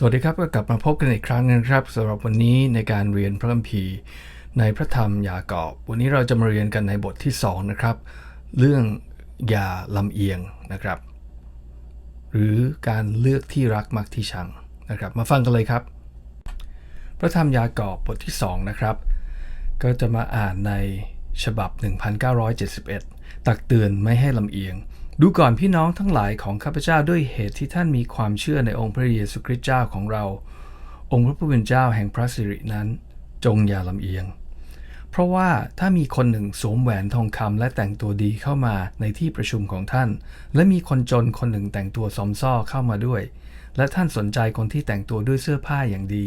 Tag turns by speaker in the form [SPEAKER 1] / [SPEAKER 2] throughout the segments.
[SPEAKER 1] สวัสดีครับ ก็กลับมาพบกันอีกครั้งหนึงครับสำหรับวันนี้ในการเรียนพระคัมภีร์ในพระธรรมยากอบ วันนี้เราจะมาเรียนกันในบทที่ 2 นะครับ เรื่องอย่าลำเอียงนะครับ หรือการเลือกที่รักมักที่ชังนะครับ มาฟังกันเลยครับ พระธรรมยากอบบทที่ 2 นะครับ ก็จะมาอ่านในฉบับ 1971 ตักเตือนไม่ให้ลำเอียง ดูก่อนพี่น้องทั้งหลายของข้าพเจ้าด้วยเหตุที่ท่านมีความเชื่อในองค์พระเยซูคริสต์เจ้าของเรา องค์พระผู้เป็นเจ้าแห่งพระสิรินั้น จงอย่าลำเอียง เพราะว่าถ้ามีคนหนึ่งสวมแหวนทองคำและแต่งตัวดีเข้ามาในที่ประชุมของท่าน และมีคนจนคนหนึ่งแต่งตัวซอมซ่อเข้ามาด้วย และท่านสนใจคนที่แต่งตัวด้วยเสื้อผ้าอย่างดี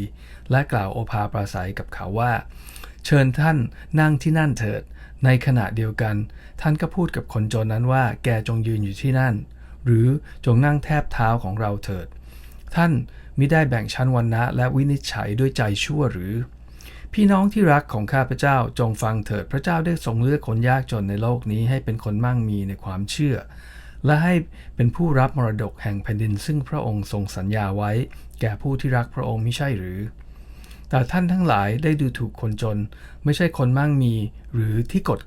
[SPEAKER 1] และกล่าวโอภาปราศัยกับเขาว่า เชิญท่านนั่งที่นั่นเถิด ในขณะเดียวกัน ท่านก็พูดกับคนจนนั้นว่า แกจงยืนอยู่ที่นั่น หรือจงนั่งแทบเท้าของเราเถิด ท่านมิได้แบ่งชั้นวรรณะและวินิจฉัยด้วยใจชั่วหรือ พี่น้องที่รักของข้าพเจ้าจงฟังเถิดพระเจ้าได้ทรงเลือกคนยากจนในโลกนี้ให้เป็นคนมั่งมีในความเชื่อ และให้เป็นผู้รับมรดกแห่งแผ่นดินซึ่งพระองค์ทรงสัญญาไว้ แก่ผู้ที่รักพระองค์ไม่ใช่หรือ แต่ท่านทั้งหลายได้ดูถูกคนจน ไม่ใช่คนมั่งมี หรือที่กด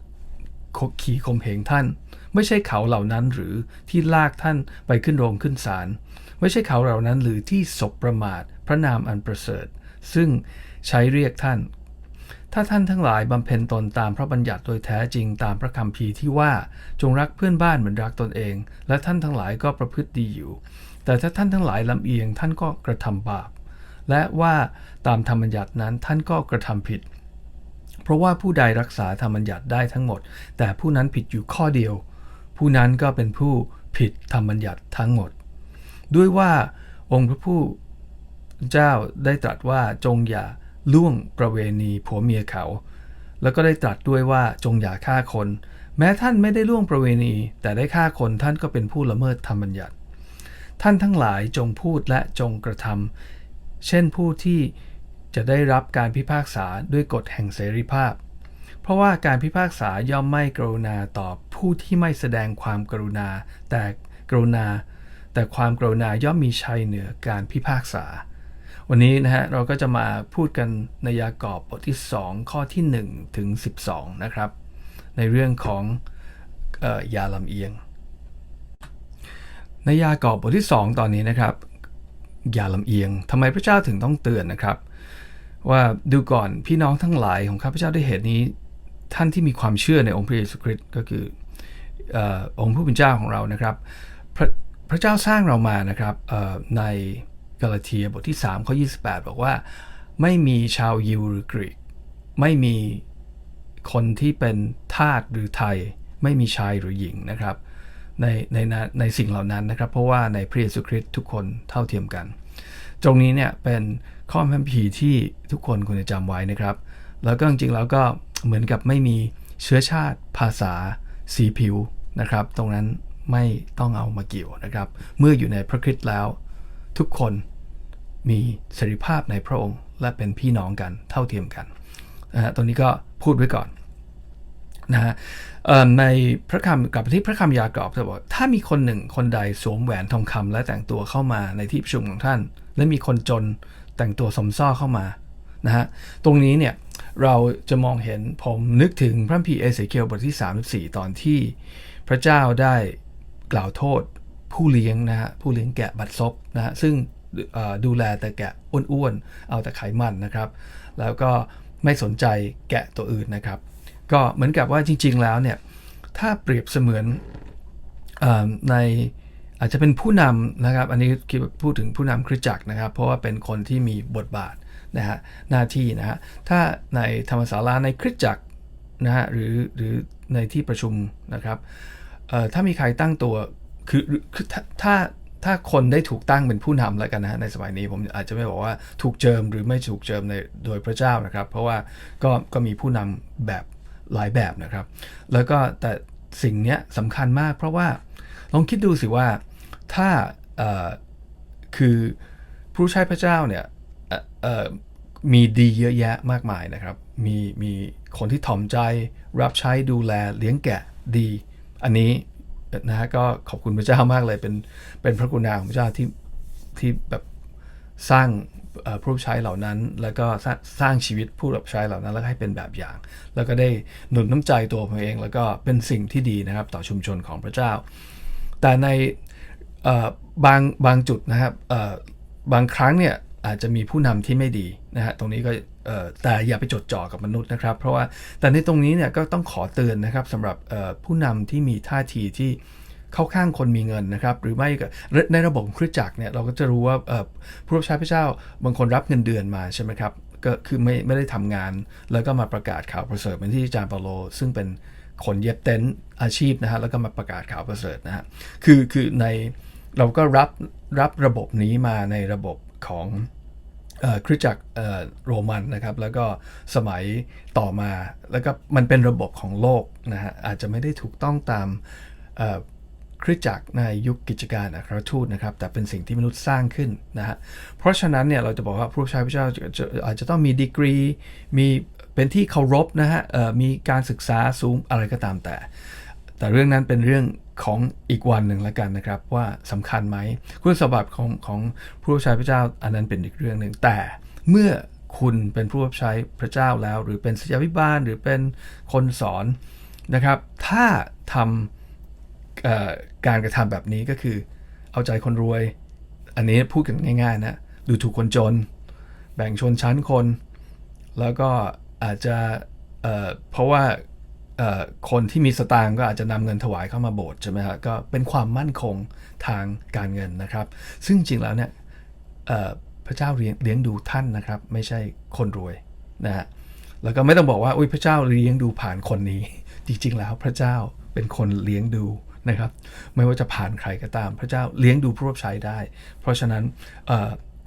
[SPEAKER 1] ขี่ข่มเหงท่าน ไม่ใช่เขาเหล่านั้นหรือที่ลากท่านไปขึ้นโรงขึ้นศาลไม่ใช่เขาเหล่านั้นหรือที่สบประมาท พระนามอันประเสริฐ ซึ่งใช้เรียกท่าน ถ้าท่านทั้งหลายบำเพ็ญตนตามพระบัญญัติโดยแท้จริงตามพระคัมภีที่ว่าจงรักเพื่อนบ้านเหมือนรักตนเอง และท่านทั้งหลายก็ประพฤติดีอยู่ แต่ถ้าท่านทั้งหลายลำเอียงท่านก็กระทำบาป และว่าตามธรรมบัญญัตินั้นท่านก็กระทำผิด เพราะว่าผู้ใดรักษาธรรมบัญญัติได้ทั้งหมด แต่ผู้นั้นผิดอยู่ข้อเดียว ผู้นั้นก็เป็นผู้ผิดธรรมบัญญัติทั้งหมด ด้วยว่าองค์พระผู้เจ้าได้ตรัสว่าจงอย่าล่วงประเวณีผัวเมียเขา แล้วก็ได้ตรัสด้วยว่าจงอย่าฆ่าคน แม้ท่านไม่ได้ล่วงประเวณี แต่ได้ฆ่าคนท่านก็เป็นผู้ละเมิดธรรมบัญญัติ ท่านทั้งหลายจงพูดและจงกระทำ เช่นผู้ที่จะได้รับการพิพากษาด้วยกฎแห่งเสรีภาพ เพราะว่าการพิพากษาย่อมไม่กรุณาต่อผู้ที่ไม่แสดงความกรุณา แต่กรุณา แต่ความกรุณาย่อมมีชัยเหนือการพิพากษา วันนี้นะฮะเราก็จะมาพูดกันในยากอบบทที่ 2 ข้อที่ 1 ถึง 12 นะครับ ในเรื่องของออยาลำเอียง ในยากอบบทที่ 2 ตอนนี้นะครับ อย่าลำเอียงทำไมพระเจ้าถึงต้องเตือนนะครับ ว่าดูก่อนพี่น้องทั้งหลายของข้าพเจ้าด้วยเหตุนี้ ท่านที่มีความเชื่อในองค์พระเยซูคริสต์ก็คือออองค์ผู้เป็นเจ้าของเรานะครับพระพระเจ้าสร้างเรามานะครับในกาลาเทียบทที่3ข้อ28 บอกว่า ไม่มีชาวยิวหรือกรีก ไม่มีคนที่เป็นทาสหรือไทย ไม่มีชายหรือหญิงนะครับ ในในในในสิ่งเหล่านั้นนะครับ เพราะว่าในพระเยซูคริสต์ทุกคนเท่าเทียมกัน ตรงนี้เนี่ยเป็นข้อพัมพีที่ทุกคนควรจะจำไว้นะครับ แล้วก็จริงๆแล้วก็เหมือนกับไม่มีเชื้อชาติภาษาสีผิวนะครับ ตรงนั้นไม่ต้องเอามาเกี่ยวนะครับ เมื่ออยู่ในพระคริสต์แล้ว ทุกคนมีเสรีภาพในพระองค์ และเป็นพี่น้องกันเท่าเทียมกันนะฮะตรงนี้ก็พูดไว้ก่อน นะฮะในพระคำกับที่พระคำยากอบจะบอกถ้ามีคนหนึ่งคนใดสวมแหวนทองคำและแต่งตัวเข้ามาในที่ประชุมของท่าน และมีคนจนแต่งตัวสมซ้อเข้ามานะฮะตรงนี้เนี่ยเราจะมองเห็นผมนึกถึงพระคัมภีเอเสเคียลบทที่ 34 ตอนที่พระเจ้าได้กล่าวโทษผู้เลี้ยงนะฮะผู้เลี้ยงแกะบัดซบนะฮะซึ่งดูแลแต่แกะอ้วนๆเอาแต่ไขมันนะครับ แล้วก็ไม่สนใจแกะตัวอื่นนะครับ ก็เหมือนกับว่าจริง ๆ แล้วเนี่ยถ้าเปรียบเสมือนอในอาจจะเป็นผู้นำนะครับ อันนี้คิดพูดถึงผู้นำคริสตจักรนะครับ เพราะว่าเป็นคนที่มีบทบาทนะฮะหน้าที่นะฮะถ้าในธรรมศาลาในคริสตจักรนะฮะหรือหรือในที่ประชุมนะครับถ้ามีใครตั้งตัวคือคือถ้าถ้าถ้าคนได้ถูกตั้งเป็นผู้นำแล้วกันนะฮะในสมัยนี้ผมอาจจะไม่บอกว่าถูกเจิมหรือไม่ถูกเจิมในโดยพระเจ้านะครับ เพราะว่าก็ก็มีผู้นำแบบ หลายแบบนะครับ แล้วก็แต่สิ่งนี้สำคัญมาก เพราะว่าลองคิดดูสิว่าถ้าคือผู้ใช้พระเจ้าเนี่ยมีดีเยอะแยะมากมายนะครับ มีมีคนที่ถ่อมใจรับใช้ดูแลเลี้ยงแกะดี อันนี้นะฮะก็ขอบคุณพระเจ้ามากเลยเป็นเป็นพระกรุณาของพระเจ้าที่ที่แบบสร้าง ผู้รับใช้เหล่านั้น แล้วก็สร้างชีวิตผู้รับใช้เหล่านั้น แล้วก็ให้เป็นแบบอย่าง แล้วก็ได้หนุนน้ำใจตัวผมเอง แล้วก็เป็นสิ่งที่ดีนะครับต่อชุมชนของพระเจ้า แต่ในบางบางจุดนะครับบางครั้งเนี่ยอาจจะมีผู้นำที่ไม่ดีนะฮะตรงนี้ก็แต่อย่าไปจดจ่อกับมนุษย์นะครับ เพราะว่าแต่ในตรงนี้เนี่ยก็ต้องขอเตือนนะครับสำหรับผู้นำที่มีท่าทีที่ เข้าข้างคนมีเงินนะครับ หรือไม่ก็ในระบบคริสจักรเนี่ยเราก็จะรู้ว่าผู้รับใช้พระเจ้าบางคนรับเงินเดือนมาใช่ไหมครับก็คือไม่ไม่ได้ทำงาน แล้วก็มาประกาศข่าวประเสริฐเหมือนที่อาจารย์เปาโล ซึ่งเป็นคนเย็บเต็นท์อาชีพนะฮะแล้วก็มาประกาศข่าวประเสริฐนะฮะคือคือในเราก็รับรับระบบนี้มาในระบบของคริสตจักรโรมันนะครับแล้วก็สมัยต่อมาแล้วก็มันเป็นระบบของโลกนะฮะอาจจะไม่ได้ถูกต้องตามเคริสตจักรในยุคกิจการอัครทูตนะครับ แต่เป็นสิ่งที่มนุษย์สร้างขึ้นนะฮะเพราะฉะนั้นเนี่ยเราจะบอกว่าผู้รับใช้พระเจ้าอาจจะต้องมีดีกรี มีเป็นที่เคารพนะฮะมีการศึกษาสูงอะไรก็ตามแต่ แต่เรื่องนั้นเป็นเรื่องของอีกวันหนึ่งแล้วกันนะครับ ว่าสำคัญไหมคุณสมบัติของของผู้รับใช้พระเจ้าอันนั้นเป็นอีกเรื่องหนึ่งแต่เมื่อคุณเป็นผู้รับใช้พระเจ้าแล้ว หรือเป็นศิษยาภิบาลหรือเป็นคนสอนนะครับ ถ้าทำเอ่อ การกระทำแบบนี้ก็คือ เอาใจคนรวย อันนี้พูดกันง่ายๆนะดูถูกคนจน แบ่งชนชั้นคน แล้วก็อาจจะเเพราะว่าคนที่มีสตางค์ก็อาจจะนำเงินถวายเข้ามาโบสถ์ใช่ไหมครับก็เป็นความมั่นคงทางการเงินนะครับ ซึ่งจริงแล้วเนี่ยพระเจ้าเลี้ยงเลี้ยงดูท่านนะครับ ไม่ใช่คนรวยนะฮะแล้วก็ไม่ต้องบอกว่าอุ้ยพระเจ้าเลี้ยงดูผ่านคนนี้ จริง ๆ แล้วพระเจ้าเป็นคนเลี้ยงดู นะครับ ไม่ว่าจะผ่านใครก็ตาม พระเจ้าเลี้ยงดูผู้รับใช้ได้ เพราะฉะนั้น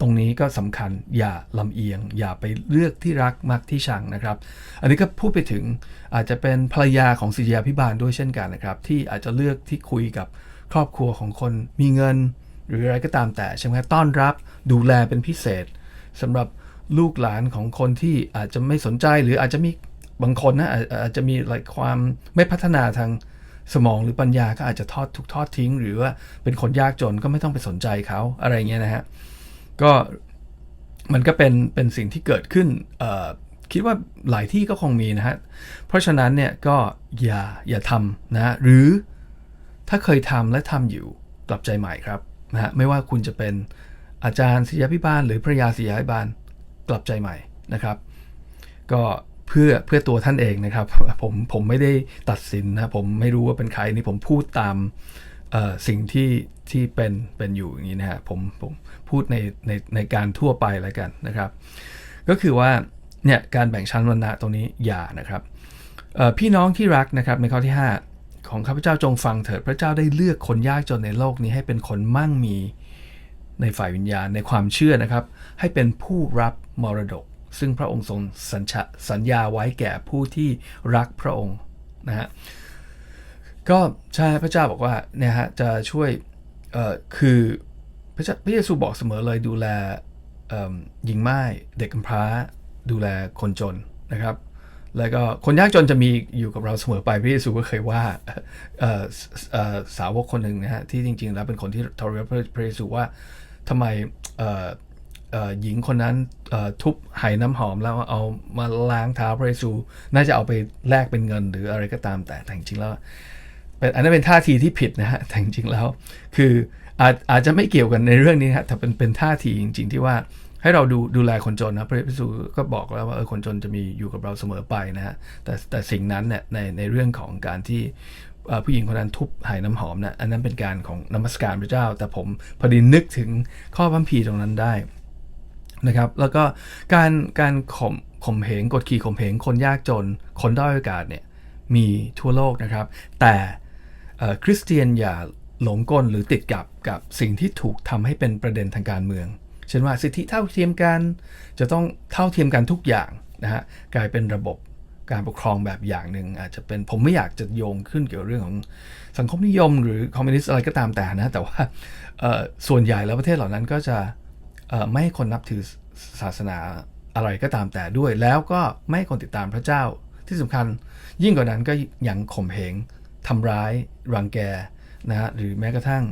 [SPEAKER 1] ตรงนี้ก็สำคัญอย่าลำเอียง อย่าไปเลือกที่รักมักที่ชังนะครับ อันนี้ก็พูดไปถึงอาจจะเป็นภรรยาของศิษยาพิบาลด้วยเช่นกันนะครับ ที่อาจจะเลือกที่คุยกับครอบครัวของคนมีเงิน หรืออะไรก็ตามแต่ใช่ไหมต้อนรับดูแลเป็นพิเศษสำหรับลูกหลานของคนที่อาจจะไม่สนใจหรืออาจจะมีบางคนนะอาจอาจจะมีอะไรความไม่พัฒนาทาง สมองหรือปัญญาก็อาจจะทอดถูกทอดทิ้ง หรือว่าเป็นคนยากจนก็ไม่ต้องไปสนใจเขาอะไรเงี้ยนะฮะก็มันก็เป็นเป็นสิ่งที่เกิดขึ้นคิดว่าหลายที่ก็คงมีนะฮะเพราะฉะนั้นเนี่ยก็อย่าอย่าทำนะฮะหรือถ้าเคยทำและทำอยู่กลับใจใหม่ครับนะฮะไม่ว่าคุณจะเป็นอาจารย์ศิษยาพิบาล หรือภรรยาศิษยาพิบาลกลับใจใหม่นะครับ ก็ เพื่อเพื่อตัวท่านเองนะครับ ผมผมไม่ได้ตัดสินนะผมไม่รู้ว่าเป็นใครนี่ผมพูดตามสิ่งที่ที่เป็นเป็นอยู่อย่างนี้นะฮะผมผมพูดในในในการทั่วไปแล้วกันนะครับ ก็คือว่าเนี่ยการแบ่งชั้นวรรณะตรงนี้อย่านะครับพี่น้องที่รักนะครับในข้อที่ 5 ของข้าพเจ้าจงฟังเถิดพระเจ้าได้เลือกคนยากจนในโลกนี้ให้เป็นคนมั่งมีในฝ่ายวิญญาณในความเชื่อนะครับ ให้เป็นผู้รับมรดก ซึ่งพระองค์ทรงสัญชสญญาไว้แก่ผู้ที่รักพระองค์นะฮะก็ใช่พระเจ้าบอกว่าเนี่ยฮะจะช่วยเอ่อคือพระเจ้าพระเยซูบอกเสมอเลยดูแลหญิงไม้เด็กกำพร้าดูแลคนจนนะครับ แล้วก็คนยากจนจะมีอยู่กับเราเสมอไปพระเยซูก็เคยว่าสาวกคนหนึ่งนะฮะที่จริงๆแล้วเป็นคนที่ทรยศพระเยซูว่าทำไมเหญิงคนนั้นทุบไหน้ำหอมแล้วเอามาล้างเท้าพระเยซู น่าจะเอาไปแลกเป็นเงินหรืออะไรก็ตามแต่แต่จริงแล้วเป็นอันนั้นเป็นท่าทีที่ผิดนะฮะแต่จริงแล้ว คืออาจอาจจะไม่เกี่ยวกันในเรื่องนี้ฮะแต่เป็นเป็นท่าทีจริง ๆ ที่ว่าให้เราดูดูแลคนจนนะพระเยซูก็บอกแล้วว่าเออคนจนจะมีอยู่กับเราเสมอไปนะฮะแต่แต่สิ่งนั้นเนี่ยในในเรื่องของการที่ผู้หญิงคนนั้นทุบไหน้ำหอมนะอันนั้นเป็นการของนมัสการพระเจ้า แต่ผมพอดีนึกถึงข้อพัมพีร์ตรงนั้นได้ นะครับแล้วก็การการข่มข่มเหงกดขี่ข่มเหงคนยากจน คนด้อยโอกาสเนี่ยมีทั่วโลกนะครับ แต่คริสเตียนอย่าหลงกลหรือติดกับกับสิ่งที่ถูกทำให้เป็นประเด็นทางการเมืองเช่นว่าสิทธิเท่าเทียมกันจะต้องเท่าเทียมกันทุกอย่างนะฮะกลายเป็นระบบการปกครองแบบอย่างหนึ่งอาจจะเป็นผมไม่อยากจะโยงขึ้นเกี่ยวกับเรื่องของสังคมนิยมหรือคอมมิวนิสต์อะไรก็ตามแต่นะ แต่ว่าส่วนใหญ่แล้วประเทศเหล่านั้นก็จะ ไม่ให้คนนับถือศาสนาอะไรก็ตามแต่ด้วย แล้วก็ไม่ให้คนติดตามพระเจ้าที่สำคัญยิ่งกว่านั้นก็ยังข่มเหงทำร้ายรังแกนะฮะหรือแม้กระทั่ง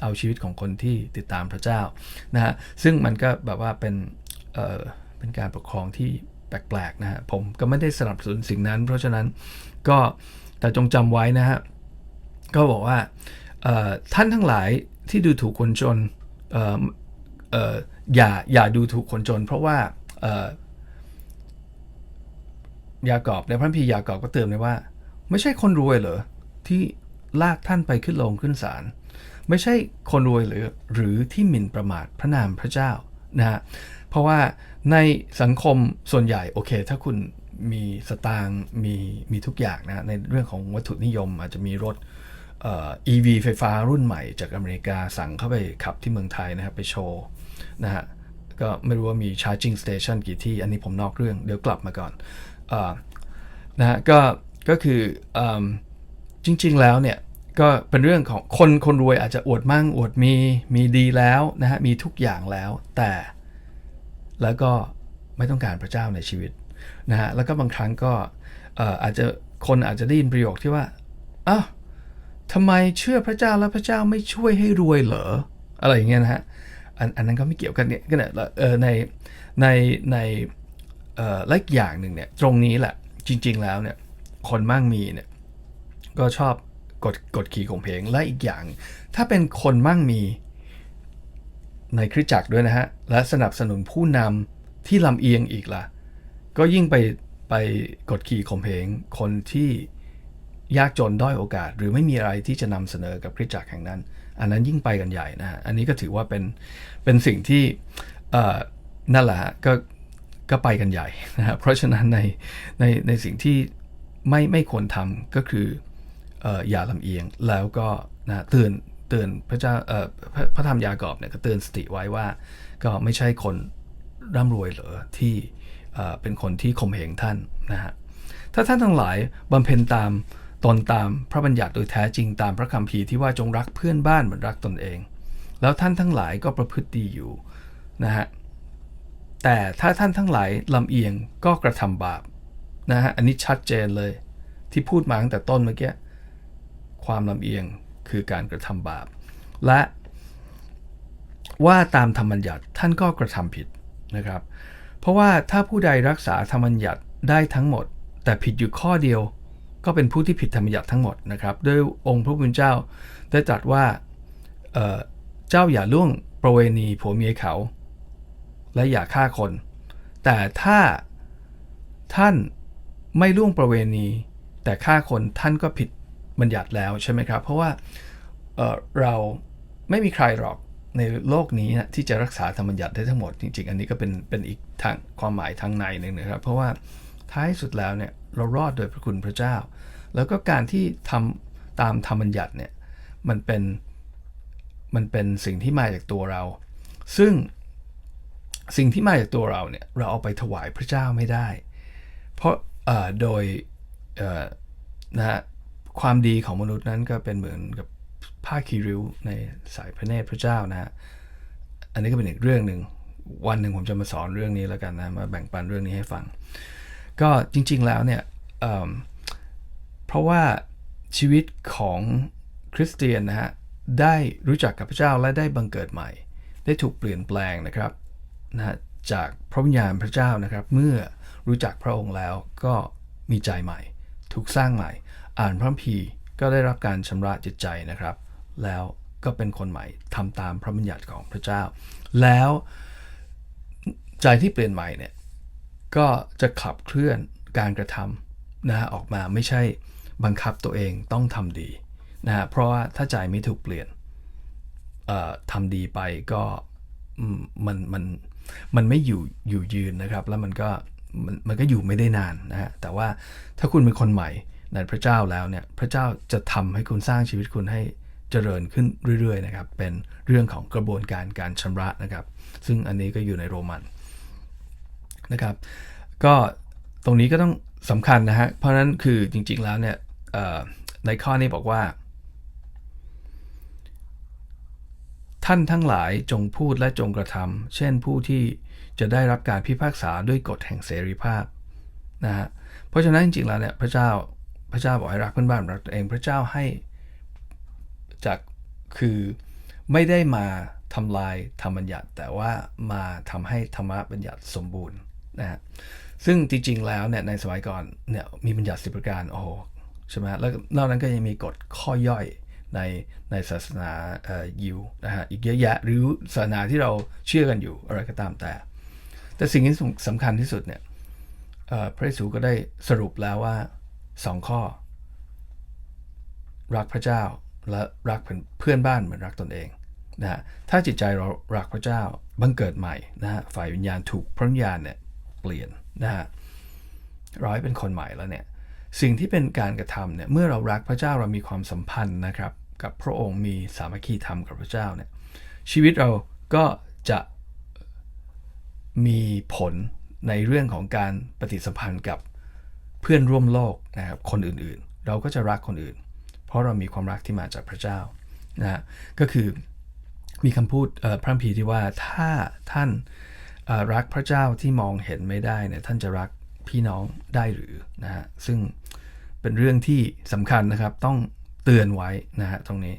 [SPEAKER 1] เอาชีวิตของคนที่ติดตามพระเจ้านะฮะซึ่งมันก็แบบว่าเป็นเเป็นการปกครองที่แปลกๆนะฮะผมก็ไม่ได้สนับสนุนสิ่งนั้น เพราะฉะนั้นก็แต่จงจำไว้นะฮะก็บอกว่าท่านทั้งหลายที่ดูถูกคนจน อย่าอย่าดูถูกคนจน เพราะว่าเยากอบในพระคัมภีร์ยากอบก็เตือนไว้ว่า ไม่ใช่คนรวยเหรอที่ลากท่านไปขึ้นลงขึ้นศาลไม่ใช่คนรวยหรือหรือที่หมิ่นประมาทพระนามพระเจ้านะฮะเพราะว่าในสังคมส่วนใหญ่โอเค ถ้าคุณมีสตางค์มีมีทุกอย่างนะในเรื่องของวัตถุนิยมอาจจะมีรถเอ่อ EV ไฟฟ้ารุ่นใหม่จากอเมริกาสั่งเข้าไปขับที่เมืองไทยนะครับ ไปโชว์ นะฮะก็ไม่รู้ว่ามี charging station กี่ที่ อันนี้ผมนอกเรื่อง เดี๋ยวกลับมาก่อนอนะฮะก็ก็คืออจริง ๆ แล้วเนี่ยก็เป็นเรื่องของคนคนรวยอาจจะอวดมั่งอวดมีมีดีแล้วนะฮะมีทุกอย่างแล้วแต่แล้วก็ไม่ต้องการพระเจ้าในชีวิตนะฮะแล้วก็บางครั้งก็เอ่ออาจจะคนอาจจะได้ยินประโยคที่ว่าอ้าวทำไมเชื่อพระเจ้าแล้วพระเจ้าไม่ช่วยให้รวยเหรออะไรอย่างเงี้ยนะฮะ อันอันนั้นก็ไม่เกี่ยวกันเนี่ยก็เนี่ยในในในเอ่อละอีกอย่างหนึ่งเนี่ยตรงนี้แหละจริง ๆ แล้วเนี่ยคนมั่งมีเนี่ยก็ชอบกดกดขี่ข่มเพงและอีกอย่าง ถ้าเป็นคนมั่งมีในคริสตจักรด้วยนะฮะ และสนับสนุนผู้นำที่ลำเอียงอีกล่ะ ก็ยิ่งไปไปกดขี่ข่มเหงคนที่ยากจนด้อยโอกาส หรือไม่มีอะไรที่จะนำเสนอกับคริสตจักรแห่งนั้น อันนั้นยิ่งไปกันใหญ่นะฮะอันนี้ก็ถือว่าเป็นเป็นสิ่งที่นั่นแหละก็ก็ไปกันใหญ่นะฮะเพราะฉะนั้นในในในสิ่งที่ไม่ไม่ควรทำก็คือออย่าลำเอียงแล้วก็นะเตือนเตือนพระเจ้าพระพระธรรมยากอบเนี่ยก็เตือนสติไว้ว่า ก็ไม่ใช่คนร่ำรวยเหรอที่เอ่เป็นคนที่ข่มเหงท่านนะฮะถ้าท่านทั้งหลายบำเพ็ญตาม ตนตามพระบัญญัติโดยแท้จริงตามพระคัมภีร์ที่ว่าจงรักเพื่อนบ้านเหมือนรักตนเอง แล้วท่านทั้งหลายก็ประพฤติดีอยู่นะฮะแต่ถ้าท่านทั้งหลายลำเอียงก็กระทำบาปนะฮะอันนี้ชัดเจนเลยที่พูดมาตั้งแต่ต้นเมื่อกี้ความลำเอียงคือการกระทำบาป และว่าตามธรรมบัญญัติท่านก็กระทำผิดนะครับ เพราะว่าถ้าผู้ใดรักษาธรรมบัญญัติได้ทั้งหมด แต่ผิดอยู่ข้อเดียว ก็เป็นผู้ที่ผิดธรรมบัญญัติทั้งหมดนะครับโดยองค์พระผู้เป็นเจ้าได้ตรัสว่าเเจ้าอย่าล่วงประเวณีผัวเมียเขา และอย่าฆ่าคน แต่ถ้าท่านไม่ล่วงประเวณี แต่ฆ่าคนท่านก็ผิดบัญญัติแล้วใช่ไหมครับ เพราะว่าเเราไม่มีใครหรอกในโลกนี้นะที่จะรักษาธรรมบัญญัติได้ทั้งหมดจริงๆ อันนี้ก็เป็นเป็นอีกทางความหมายทางในหนึ่งนะครับ เพราะว่าท้ายสุดแล้วเนี่ยเรารอดโดยพระคุณพระเจ้า แล้วก็การที่ทำตามธรรมบัญญัติเนี่ยมันเป็นมันเป็นสิ่งที่มาจากตัวเรา ซึ่งสิ่งที่มาจากตัวเราเนี่ยเราเอาไปถวายพระเจ้าไม่ได้ เพราะโดยนะฮะความดีของมนุษย์นั้นก็เป็นเหมือนกับผ้าคีริ้วในสายพระเนตรพระเจ้านะฮะอันนี้ก็เป็นอีกเรื่องหนึ่งวันหนึ่งผมจะมาสอนเรื่องนี้แล้วกันนะมาแบ่งปันเรื่องนี้ให้ฟัง ก็จริงๆแล้วเนี่ย เพราะว่าชีวิตของคริสเตียนนะฮะได้รู้จักกับพระเจ้าและได้บังเกิดใหม่ ได้ถูกเปลี่ยนแปลงนะครับนะจากพระวิญญาณพระเจ้านะครับ เมื่อรู้จักพระองค์แล้วก็มีใจใหม่ ถูกสร้างใหม่ อ่านพระคัมภีร์ก็ได้รับการชำระจิตใจนะครับ แล้วก็เป็นคนใหม่ทำตามพระบัญญัติของพระเจ้า แล้วใจที่เปลี่ยนใหม่เนี่ยก็จะขับเคลื่อนการกระทำนะฮะออกมาไม่ใช่ บังคับตัวเองต้องทำดีนะฮะเพราะว่าถ้าใจไม่ถูกเปลี่ยนทำดีไปก็มันมันมันไม่อยู่อยู่ยืนนะครับ แล้วมันก็มันมันก็อยู่ไม่ได้นานนะฮะแต่ว่าถ้าคุณเป็นคนใหม่ในพระเจ้าแล้วเนี่ยพระเจ้าจะทำให้คุณสร้างชีวิตคุณให้เจริญขึ้นเรื่อยๆนะครับเป็นเรื่องของกระบวนการการชำระนะครับ ซึ่งอันนี้ก็อยู่ในโรมันนะครับ ก็ตรงนี้ก็ต้องสำคัญนะฮะเพราะนั้นคือจริงๆแล้วเนี่ย ในข้อนี้บอกว่า ท่านทั้งหลายจงพูดและจงกระทำเช่นผู้ที่จะได้รับการพิพากษาด้วยกฎแห่งเสรีภาพนะฮะเพราะฉะนั้นจริงๆแล้วเนี่ยพระเจ้าพระเจ้าบอกให้รักเพื่อนบ้านรักตัวเองพระเจ้าให้จากคือไม่ได้มาทำลายธรรมบัญญัติ แต่ว่ามาทำให้ธรรมบัญญัติสมบูรณ์นะฮะซึ่งจริงๆแล้วเนี่ยในสมัยก่อนเนี่ยมีบัญญัติสิบประการโอ้โห ใช่ไหมแล้วนอกนั้นก็ยังมีกฎข้อย่อยในในศาสนาเอ่อยิวนะฮะอีกเยอะแยะหรือศาสนาที่เราเชื่อกันอยู่อะไรก็ตามแต่ แต่สิ่งที่สำคัญที่สุดเนี่ยพระเยซูก็ได้สรุปแล้วว่าสองข้อ รักพระเจ้าและรักเพื่อนบ้านเหมือนรักตนเองนะฮะถ้าจิตใจเรารักพระเจ้าบังเกิดใหม่นะฮะฝ่ายวิญญาณถูกพระวิญญาณเนี่ยเปลี่ยนนะฮะร้อยเป็นคนใหม่แล้วเนี่ย สิ่งที่เป็นการกระทำเนี่ยเมื่อเรารักพระเจ้าเรามีความสัมพันธ์นะครับ กับพระองค์มีสามัคคีธรรมกับพระเจ้าเนี่ยชีวิตเราก็จะมีผลในเรื่องของการปฏิสัมพันธ์กับเพื่อนร่วมโลกนะครับคนอื่นๆ เราก็จะรักคนอื่น เพราะเรามีความรักที่มาจากพระเจ้านะก็คือมีคำพูดพระคัมภีที่ว่าถ้าท่านรักพระเจ้าที่มองเห็นไม่ได้เนี่ยท่านจะรัก พี่น้องได้หรือนะฮะซึ่งเป็นเรื่องที่สำคัญนะครับต้องเตือนไว้นะฮะตรงนี้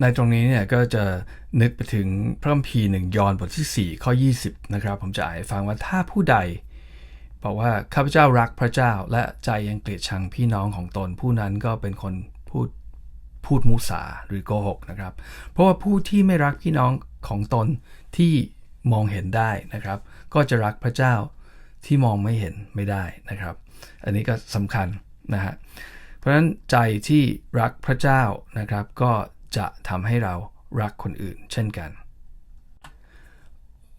[SPEAKER 1] ในตรงนี้เนี่ยก็จะนึกไปถึงพระคัมภีร์หนึ่งยอห์นบทที่ 4 ข้อ 20 นะครับ ผมจะอ่านฟังว่าถ้าผู้ใดบอกว่าข้าพเจ้ารักพระเจ้าและใจยังเกลียดชังพี่น้องของตน ผู้นั้นก็เป็นคนพูดพูดมุสาหรือโกหกนะครับ เพราะว่าผู้ที่ไม่รักพี่น้องของตนที่มองเห็นได้นะครับ ก็จะรักพระเจ้า ที่มองไม่เห็นไม่ได้นะครับ อันนี้ก็สำคัญนะฮะเพราะฉะนั้นใจที่รักพระเจ้านะครับ ก็จะทำให้เรารักคนอื่น เช่นกัน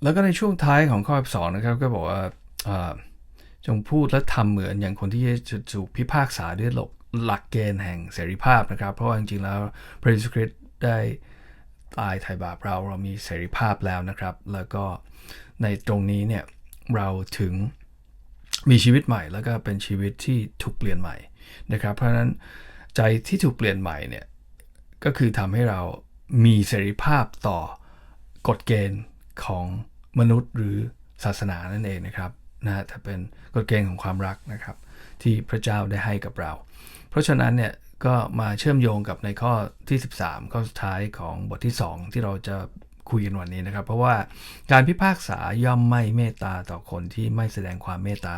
[SPEAKER 1] แล้วก็ในช่วงท้ายของข้อสองนะครับก็บอกว่าจงพูดและทำเหมือนอย่างคนที่จะถูกพิพากษาด้วยหลักหลักเกณฑ์แห่งเสรีภาพนะครับ เพราะว่าจริงๆแล้วพระเยซูคริสต์ได้ตายไถ่บาปเราเรามีเสรีภาพแล้วนะครับ แล้วก็ในตรงนี้เนี่ย เราถึงมีชีวิตใหม่ แล้วก็เป็นชีวิตที่ถูกเปลี่ยนใหม่นะครับ เพราะฉะนั้นใจที่ถูกเปลี่ยนใหม่เนี่ยก็คือทำให้เรามีเสรีภาพต่อกฎเกณฑ์ของมนุษย์หรือศาสนานั่นเองนะครับนะฮะถ้าเป็นกฎเกณฑ์ของความรักนะครับ ที่พระเจ้าได้ให้กับเรา เพราะฉะนั้นเนี่ยก็มาเชื่อมโยงกับในข้อที่ 13 ข้อสุดท้ายของบทที่ 2 ที่เราจะ คุยกันวันนี้นะครับ เพราะว่าการพิพากษาย่อมไม่เมตตาต่อคนที่ไม่แสดงความเมตตา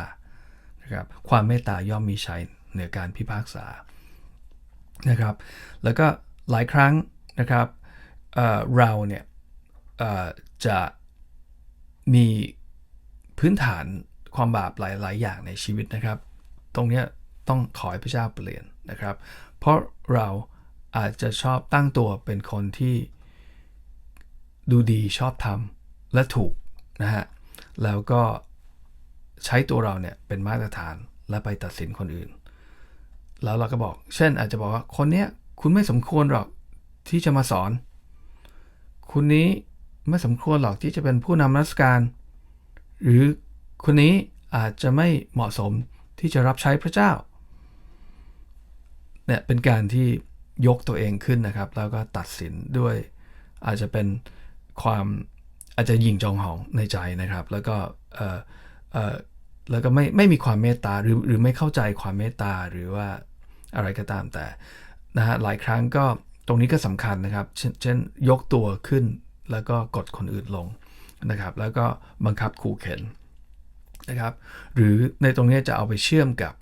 [SPEAKER 1] นะครับความเมตตาย่อมมีชัยเหนือการพิพากษานะครับ แล้วก็หลายครั้งนะครับเเราเนี่ยจะมีพื้นฐานความบาปหลาย ๆ อย่างในชีวิตนะครับ ตรงนี้ต้องขอให้พระเจ้าเปลี่ยนนะครับ เพราะเราอาจจะชอบตั้งตัวเป็นคนที่ ดูดีชอบทำและถูกนะฮะ แล้วก็ใช้ตัวเราเนี่ยเป็นมาตรฐานและไปตัดสินคนอื่น แล้วเราก็บอก เช่นอาจจะบอกว่าคนเนี้ยคุณไม่สมควรหรอกที่จะมาสอนคุณนี้ไม่สมควรหรอกที่จะเป็นผู้นำรัฐการ หรือคนนี้อาจจะไม่เหมาะสมที่จะรับใช้พระเจ้าเนี่ยเป็นการที่ยกตัวเองขึ้นนะครับ แล้วก็ตัดสินด้วยอาจจะเป็น ความอาจจะยิงจองหองในใจนะครับ แล้วก็เออเออแล้วก็ไม่ไม่มีความเมตตาหรือหรือไม่เข้าใจความเมตตาหรือว่าอะไรก็ตามแต่นะฮะหลายครั้งก็ตรงนี้ก็สำคัญนะครับ เช่นยกตัวขึ้นแล้วก็กดคนอื่นลงนะครับ แล้วก็บังคับขู่เข็นนะครับ หรือในตรงนี้จะเอาไปเชื่อมกับ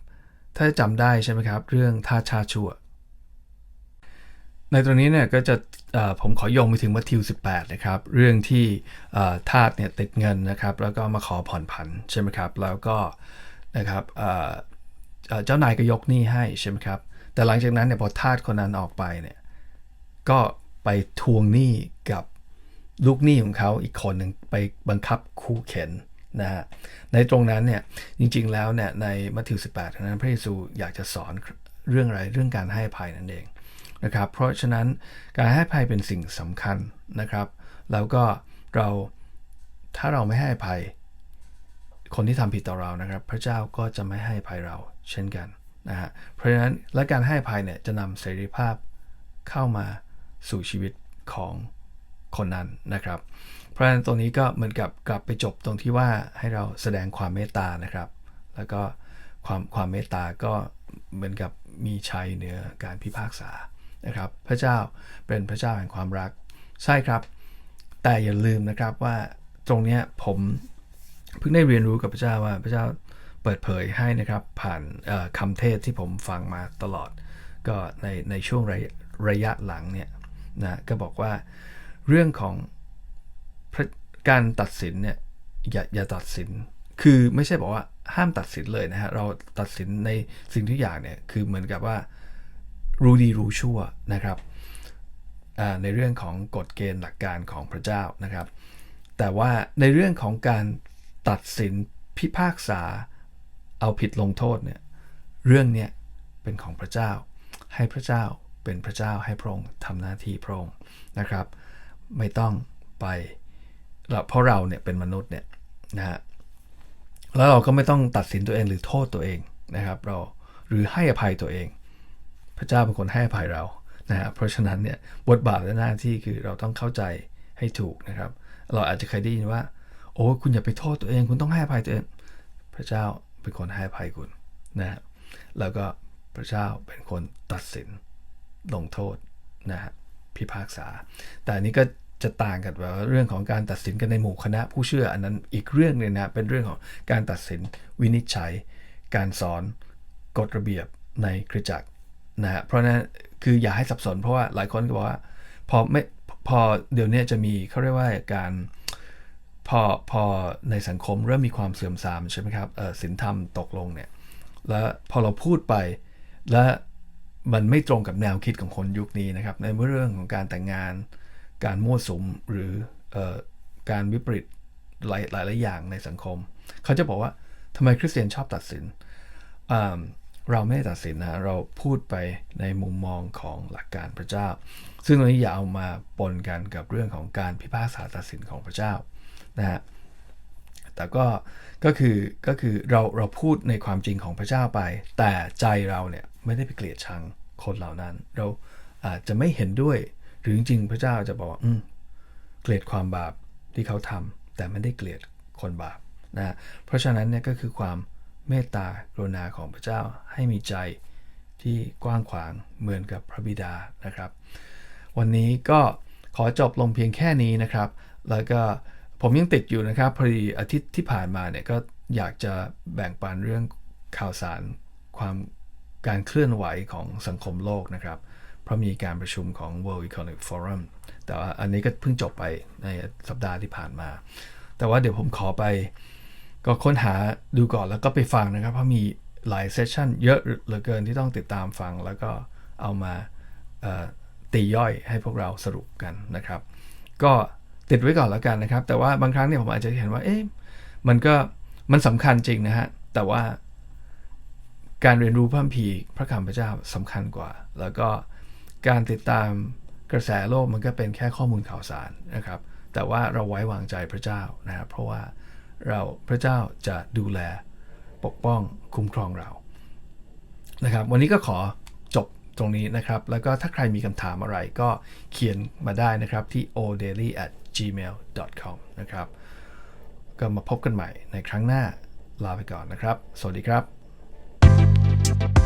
[SPEAKER 1] ถ้าจำได้ใช่ไหมครับ เรื่องท่าชาชั่ว ในตรงนี้เนี่ยก็จะผมขอโยงไปถึงมัทธิว 18 นะครับ เรื่องที่ทาสเนี่ยติดเงินนะครับ แล้วก็มาขอผ่อนผันใช่ไหมครับ แล้วก็นะครับเจ้านายก็ยกหนี้ให้ใช่ไหมครับ แต่หลังจากนั้นเนี่ยพอทาสคนนั้นออกไปเนี่ยก็ไปทวงหนี้กับลูกหนี้ของเขาอีกคนหนึ่งไปบังคับคู่เข็นนะฮะในตรงนั้นเนี่ยจริงๆแล้วเนี่ยในมัทธิว 18 นั้นพระเยซูอยากจะสอนเรื่องอะไรเรื่องการให้ภัยนั่นเอง นะครับ เพราะฉะนั้นการให้ภัยเป็นสิ่งสำคัญนะครับ แล้วก็เราถ้าเราไม่ให้ภัย คนที่ทำผิดต่อเรานะครับ พระเจ้าก็จะไม่ให้ภัยเราเช่นกันนะฮะเพราะฉะนั้นและการให้ภัยเนี่ยจะนำเสรีภาพเข้ามาสู่ชีวิตของคนนั้นนะครับ เพราะฉะนั้นตรงนี้ก็เหมือนกับกลับไปจบตรงที่ว่าให้เราแสดงความเมตตานะครับ แล้วก็ความความเมตตาก็เหมือนกับมีชัยเหนือการพิพากษา นะครับ พระเจ้าเป็นพระเจ้าแห่งความรัก ใช่ครับ แต่อย่าลืมนะครับว่าตรงนี้ผมเพิ่งได้เรียนรู้กับพระเจ้าว่าพระเจ้าเปิดเผยให้นะครับผ่านคำเทศที่ผมฟังมาตลอด ก็ในในช่วงระยะระยะหลังเนี่ยนะก็บอกว่าเรื่องของการตัดสินเนี่ยอย่าอย่าตัดสิน คือไม่ใช่บอกว่าห้ามตัดสินเลยนะฮะเราตัดสินในสิ่งทุกอย่างเนี่ยคือเหมือนกับว่า รู้ดีรู้ชั่วนะครับในเรื่องของกฎเกณฑ์หลักการของพระเจ้านะครับ แต่ว่าในเรื่องของการตัดสินพิพากษาเอาผิดลงโทษเนี่ยเรื่องเนี้ยเป็นของพระเจ้า ให้พระเจ้าเป็นพระเจ้าให้พระองค์ทำหน้าที่พระองค์นะครับ ไม่ต้องไปเราเพราะเราเนี่ยเป็นมนุษย์เนี่ยนะฮะแล้วเราก็ไม่ต้องตัดสินตัวเองหรือโทษตัวเองนะครับ เราหรือให้อภัยตัวเอง ระเจ้าเป็นคนให้อภัยเรานะฮะเพราะฉะนั้นเนี่ยบทบาทและหน้าที่คือเราต้องเข้าใจให้ถูกนะครับ เราอาจจะเคยได้ยินว่า โอ้คุณอย่าไปโทษตัวเอง คุณต้องให้อภัยตัวเอง พระเจ้าเป็นคนให้อภัยคุณนะฮะแล้วก็พระเจ้าเป็นคนตัดสินลงโทษนะฮะพิพากษา แต่อันนี้ก็จะต่างกันแบว่าเรื่องของการตัดสินกันในหมู่คณะผู้เชื่ออันนั้นอีกเรื่องหนึงนะเป็นเรื่องของการตัดสินวินิจฉัย การสอนกฎระเบียบในคริสตจักร นะฮะเพราะนั้นคืออย่าให้สับสน เพราะว่าหลายคนก็บอกว่าพอไม่พอเดี๋ยวนี้จะมีเขาเรียกว่าการพอพอในสังคมเริ่มมีความเสื่อมทรามใช่ไหมครับเออศีลธรรมตกลงเนี่ยแล้วพอเราพูดไปแล้วมันไม่ตรงกับแนวคิดของคนยุคนี้นะครับ ในเรื่องของการแต่งงาน การมั่วสุมหรืออการวิปริตหลายหลายหลายอย่างในสังคม เขาจะบอกว่าทำไมคริสเตียนชอบตัดสินอ เราไม่ได้ตัดสินนะเราพูดไปในมุมมองของหลักการพระเจ้า ซึ่งตรงนี้อย่าเอามาปนกันกับเรื่องของการพิพากษาตัดสินของพระเจ้านะฮะแต่ก็ก็คือก็คือเราเราพูดในความจริงของพระเจ้าไป แต่ใจเราเนี่ยไม่ได้ไปเกลียดชังคนเหล่านั้น เราอาจจะไม่เห็นด้วยหรือจริงๆพระเจ้าจะบอกว่าเกลียดความบาปที่เขาทำแต่ไม่ได้เกลียดคนบาปนะเพราะฉะนั้นเนี่ยก็คือความ เมตตากรุณาของพระเจ้าให้มีใจที่กว้างขวางเหมือนกับพระบิดานะครับ วันนี้ก็ขอจบลงเพียงแค่นี้นะครับ แล้วก็ผมยังติดอยู่นะครับพอดีอาทิตย์ที่ผ่านมาเนี่ยก็อยากจะแบ่งปันเรื่องข่าวสารความการเคลื่อนไหวของสังคมโลกนะครับ เพราะมีการประชุมของ World Economic Forum แต่ว่าอันนี้ก็เพิ่งจบไปในสัปดาห์ที่ผ่านมา แต่ว่าเดี๋ยวผมขอไป ก็ค้นหาดูก่อนแล้วก็ไปฟังนะครับ เพราะมีหลายเซสชันเยอะเหลือเกินที่ต้องติดตามฟัง แล้วก็เอามาตีย่อยให้พวกเราสรุปกันนะครับ ก็ติดไว้ก่อนแล้วกันนะครับ แต่ว่าบางครั้งเนี่ยผมอาจจะเห็นว่าเอ๊ะมันก็มันสำคัญจริงนะฮะ แต่ว่าการเรียนรู้พระคัมภีร์พระคำพระเจ้าสำคัญกว่า แล้วก็การติดตามกระแสโลกมันก็เป็นแค่ข้อมูลข่าวสารนะครับ แต่ว่าเราไว้วางใจพระเจ้านะครับเพราะว่า เราพระเจ้าจะดูแลปกป้องคุ้มครองเรานะครับ วันนี้ก็ขอจบตรงนี้นะครับ แล้วก็ถ้าใครมีคำถามอะไรก็เขียนมาได้นะครับที่ odaily at gmail com นะครับ ก็มาพบกันใหม่ในครั้งหน้าลาไปก่อนนะครับ สวัสดีครับ